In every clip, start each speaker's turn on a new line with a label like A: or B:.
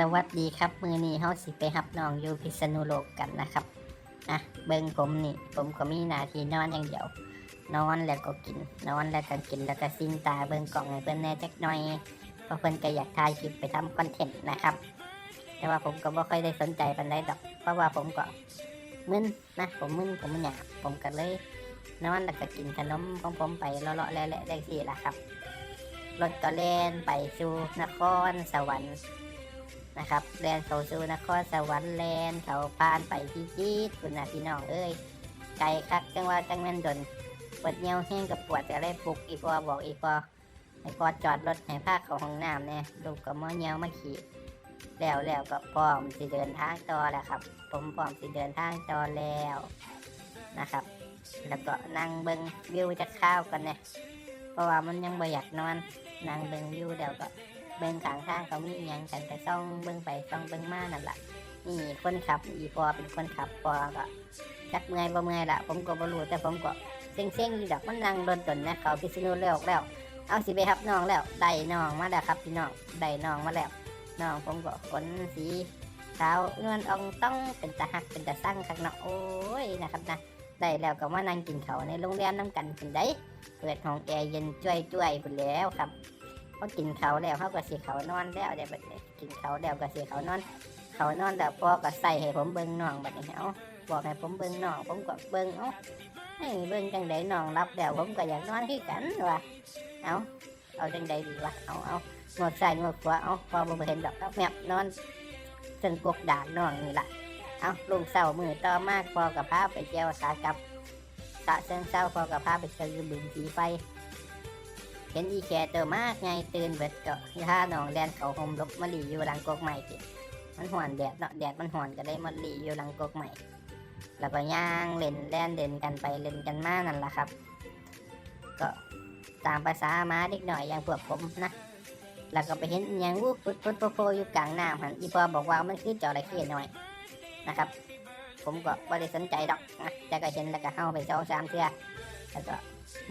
A: สวัสดีครับ มือนี้เฮาสิไปหับน้องอยู่พิษณุโลกกันนะครับอะเบิ่งผมนี่ ผมก็มีหน้าที่นอนอย่างเดียวนอนแล้วก็กิน นอนแล้วก็กินแล้วก็ซิงตาเบิ่งกล่องให้เพิ่นแน่จักหน่อยเพราะเพิ่นก็อยากถ่ายคลิปไปทำคอนเทนต์นะครับ แต่ว่าผมก็บ่ค่อยได้สนใจปานใดดอก เพราะว่าผมก็มึนนะผมมึนผมอยากผมก็เลยนอนแล้วก็กินขนมของผมไปเลาะๆแล้วแหละได้สิล่ะครับรถก็แล่นไปสู่นครสวรรค์ นะครับแลนเขาสู่นครสวรรค์แลนเขาผ่านไปที่จีดคุณนะพี่น้องเอ้ยไกลคักจังว่าจังแม่นดนปวดเหี่ยวแห้งกับปวดจะได้ปลุกอีพอบอกอีพอให้พอจอดรถให้พาคเข้าห้องน้ำเนี่ยลูกก็มาเหี่ยวมาขี่แล้วแล้วก็พร้อมสิเดินทางต่อแล้วครับ ผมพร้อมสิเดินทางต่อแล้วนะครับ แล้วก็นั่งเบิ่งวิวจะข้าวกันเนี่ยเพราะว่ามันยังบ่อยากนอน นั่งเบิ่งวิวเดี๋ยวก็ เบิ่งข้างทางเขามีอหยังกันแต่องเบิ่งไปต้องเบิ่งมานั่นแหละนี่คนขับอีพอเป็นคนขับพอก็จักเมื่อยบ่เมื่อยละผมก็บ่รู้แต่ผมก็เซ็งๆอยู่ดอกมันนั่งรถตนนะเขาพิษณุโลกแล้ว เอาสิไปรับน้องแล้วได้น้องมาแล้วครับพี่น้องได้น้องมาแล้วน้องผมก็ขนสีขาวนวลอ่องต้องเป็นตาหักเป็นตาสั่งข้างนอโอ้ยนะครับนะได้แล้วก็มานั่งกินเขาวในโรงแรมน้ำกันเป็นได้เปิดห้องแอร์เย็นจ้วยจ้วยๆพุ่นแล้วครับ พอกินเขาแล้วเขาก็สีเขานอนแล้วเดี๋ยวบัดนี้กินเขาแล้วก็สีเขานอน เขานอนแล้วพอก็ใส่ให้ผมเบิ้งน้องแบัดนี้เอาบอกให้ผมเบิ้งน้องผมก็เบิ้งเอาให้เบิ้งจังไดน้องรับแล้วผมก็อยากนอนคือกันว่ะเอาเอาจังไดดีวะเอาเอางดใส่งดขวาเอาพอบ่เห็นดอกเอาแมบนอนเส้นกกด่านน้องนี่ละเอาลุงเศร้ามือต่อมากพอกับพาไปเจียวสากับสะเชิงเศร้าพอกับพาไปเจอบึงสีไฟ เห็นอีแกตัวมากไงตื่นเบิดก็ย่าหนองแดนเขาหมลบมาหลีอยู่หลังกกใหม่ติมันห่อนแดดเนาะแดดมันห่อนก็เลยมาหลีอยู่หลังกกใหม่ แล้วก็ย่างเล่นแล่นเล่นกันไปเล่นกันมานั่นแหละครับ ก็ตามภาษาม้าเด็กหน่อยอย่างพวกผมนะแล้วก็ไปเห็นอหยังวูบฟุดฟุดโปโปอยู่กลางน้ำหันอีพอบอกว่ามันคือจระเข้หน่อยนะครับ ผมก็ไม่ได้สนใจดอกนะแต่ก็เห็นแล้วก็เข้าไปสองสามเทื่อแล้วก็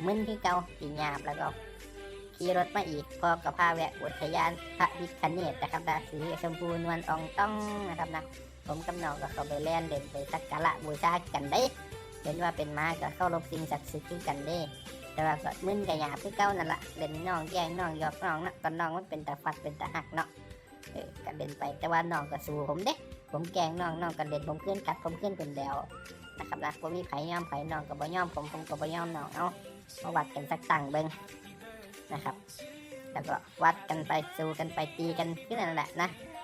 A: มึนที่เก่าปีหยาบแล้วก็ ขี่รถมาอีกพอกับพาแวะอุทยานพระวิคเนตนะครับนะสีชมพูนวลอองต้องนะครับนะผมกำนองก็เข้าไปแล่นเล่นไปสักการะบูชากันได้เห็นว่าเป็นม้าก็เข้ารบสิ่งศักดิ์สิทธิ์กันเด้แต่ว่าก็มึนกับหยาบคือเก่านั่นละเล่นน้องแย่งน้องหยอกน้องนะก็น้องมันเป็นตาฟัดเป็นตาหักเนาะเออก็เล่นไปแต่ว่าน้องก็สู้ผมเด้ผมแกงน้องน้องก็เล่นผมขึ้นกัดผมขึ้นเป็นแล้วนะครับนะผมมีไผ่ยอมไผ่น้องก็บ่ยอมผมผมก็บ่ยอมน้องเอามาวัดกันสักตั้งเบิ่ง นะครับ แล้วก็วัดกันไปสู้กันไปตีกันขึ้นนั่นแหละนะ